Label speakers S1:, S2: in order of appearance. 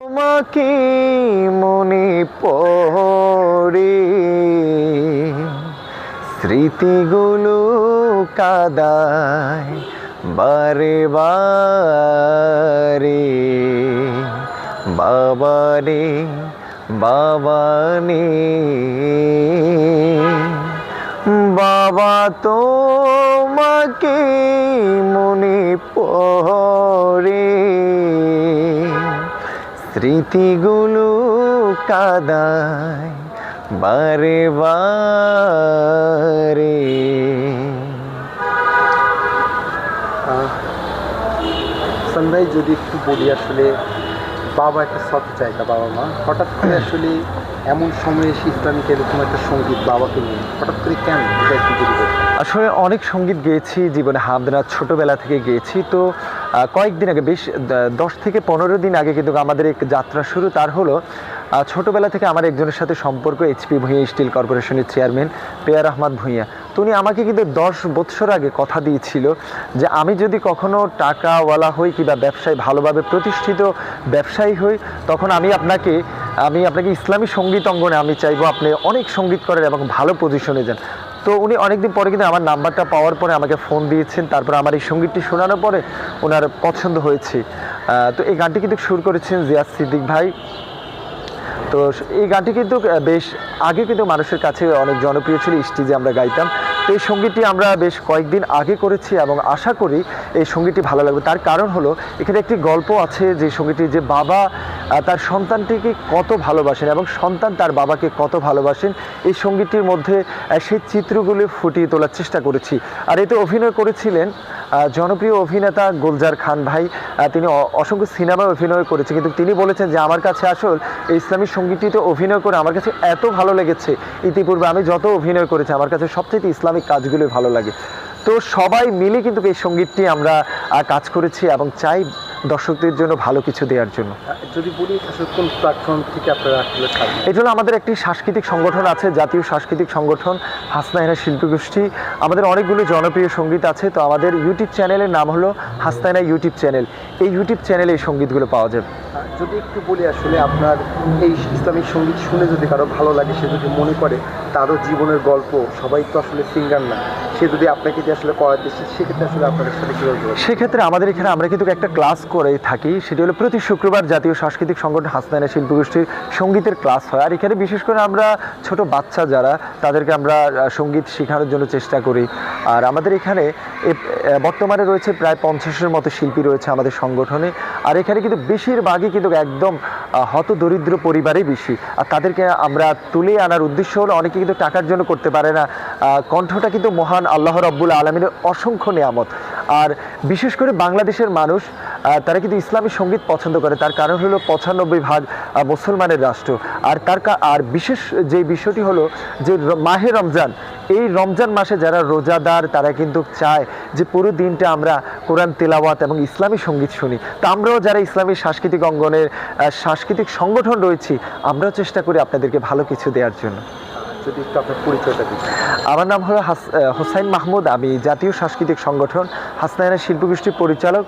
S1: তোমাকে মনে পড়ে স্মৃতিগুলো কাদায় বারে বারে। বাবারে বাবানে বাবা তোমাকে মনে পড়ে। স্মৃতিগুলো কাদায় বারে বারে।
S2: সন্ধ্যায় যদি একটু বলি আসলে, বাবা একটা সৎ জায়গা বাবা মা। হঠাৎ করে আসলে এমন সময়ে এসে এরকম একটা সংগীত বাবাকে নিয়ে হঠাৎ করে কেন
S1: আসলে অনেক সংগীত গেয়েছি, জীবনে হামদনা ছোটোবেলা থেকে গেয়েছি। তো কয়েকদিন আগে, বেশ দশ থেকে পনেরো দিন আগে কিন্তু আমাদের এক যাত্রা শুরু, তার হলো ছোটবেলা থেকে আমার একজনের সাথে সম্পর্ক এইচপি ভূঁইয়া স্টিল কর্পোরেশনের চেয়ারম্যান পেয়ার আহমদ ভূঁইয়া। তো উনি আমাকে কিন্তু দশ বৎসর আগে কথা দিয়েছিল যে, আমি যদি কখনো টাকাওয়ালা হই কিংবা ব্যবসায়, ভালোভাবে প্রতিষ্ঠিত ব্যবসায়ী হই, তখন আমি আপনাকে আমি আপনাকে ইসলামী সংগীত অঙ্গনে আমি চাইব আপনি অনেক সংগীত করেন এবং ভালো পজিশনে যান। তো উনি অনেকদিন পরে কিন্তু আমার নাম্বারটা পাওয়ার পরে আমাকে ফোন দিয়েছেন। তারপর আমার এই সঙ্গীতটি শোনানোর পরে ওনার পছন্দ হয়েছে। তো এই গানটি কিন্তু সুর করেছেন জিয়াদ সিদ্দিক ভাই। তো এই গানটি কিন্তু বেশ আগে কিন্তু মানুষের কাছে অনেক জনপ্রিয় ছিল স্টেজে আমরা গাইতাম। তো এই সঙ্গীতটি আমরা বেশ কয়েকদিন আগে করেছি এবং আশা করি এই সঙ্গীতটি ভালো লাগবে। তার কারণ হলো, এখানে একটি গল্প আছে যে সঙ্গীতটি যে বাবা তার সন্তানটিকে কত ভালোবাসেন এবং সন্তান তার বাবাকে কত ভালোবাসেন, এই সঙ্গীতটির মধ্যে সেই চিত্রগুলি ফুটিয়ে তোলার চেষ্টা করেছি। আর এতে অভিনয় করেছিলেন জনপ্রিয় অভিনেতা গুলজার খান ভাই তিনি অসংখ্য সিনেমায় অভিনয় করেছে, কিন্তু তিনি বলেছেন যে, আমার কাছে আসল ইসলামী সঙ্গীতটিতে অভিনয় করে আমার কাছে এত ভালো লেগেছে। ইতিপূর্বে আমি যত অভিনয় করেছি, আমার কাছে সবচেয়ে ইসলামিক কাজগুলোই ভালো লাগে। তো সবাই মিলে কিন্তু এই সঙ্গীতটি আমরা কাজ করেছি এবং চাই দর্শকদের জন্য ভালো কিছু দেওয়ার জন্য।
S2: যদি বলি কোন প্ল্যাটফর্ম থেকে আপনারা
S1: এটা হলো আমাদের একটি সাংস্কৃতিক সংগঠন আছে জাতীয় সাংস্কৃতিক সংগঠন হাসনাইনা শিল্পী গোষ্ঠী। আমাদের অনেকগুলো জনপ্রিয় সংগীত আছে তো আমাদের ইউটিউব চ্যানেলের নাম হলো হাসনাইনা ইউটিউব চ্যানেল এই ইউটিউব চ্যানেলে এই সঙ্গীতগুলো পাওয়া যাবে।
S2: যদি একটু বলি আসলে আপনার এই ইসলামিক সংগীত শুনে যদি কারও ভালো লাগে, সে যদি মনে করে তারও জীবনের গল্প, সবাই তো আসলে সিঙ্গার না, সে যদি আপনাকে দিয়ে আসলে করাতে দিচ্ছে সেক্ষেত্রে আসলে আপনাদের সাথে কীভাবে?
S1: সেক্ষেত্রে আমাদের এখানে আমরা কিন্তু একটা ক্লাস করে থাকি, সেটি হলো প্রতি শুক্রবার জাতীয় সাংস্কৃতিক সংগঠন হাসনাইনা শিল্পী গোষ্ঠীর সঙ্গীতের ক্লাস হয়। আর এখানে বিশেষ করে আমরা ছোট বাচ্চা যারা, তাদেরকে আমরা সংগীত শেখানোর জন্য চেষ্টা করি। আর আমাদের এখানে বর্তমানে রয়েছে প্রায় পঞ্চাশের মতো শিল্পী রয়েছে আমাদের সংগঠনে। আর এখানে কিন্তু বেশিরভাগই কিন্তু একদম হত দরিদ্র পরিবারেই বেশি। আর তাদেরকে আমরা তুলে আনার উদ্দেশ্য হলো অনেকে কিন্তু টাকার জন্য করতে পারে না। কণ্ঠটা কিন্তু মহান আল্লাহ রব্বুল আলমিনের অসংখ্য নিয়ামত। আর বিশেষ করে বাংলাদেশের মানুষ তারা কিন্তু ইসলামী সংগীত পছন্দ করে। তার কারণ হলো পঁচানব্বই ভাগ মুসলমানের রাষ্ট্র। আর তার আর বিশেষ যে বিষয়টি হলো যে মাহে রমজান, এই রমজান মাসে যারা রোজাদার, তারা কিন্তু চায় যে পুরো দিনটা আমরা কোরআন তেলাওয়াত এবং ইসলামী সংগীত শুনি। তো আমরাও যারা ইসলামী সাংস্কৃতিক অঙ্গনের সাংস্কৃতিক সংগঠন রয়েছি, আমরাও চেষ্টা করি আপনাদেরকে ভালো কিছু দেওয়ার জন্য।
S2: যদি একটু আপনার পরিচয়টা
S1: আমার নাম হলো হাস- হোসাইন মাহমুদ, আমি জাতীয় সাংস্কৃতিক সংগঠন হাসনায়না শিল্পগোষ্ঠীর পরিচালক।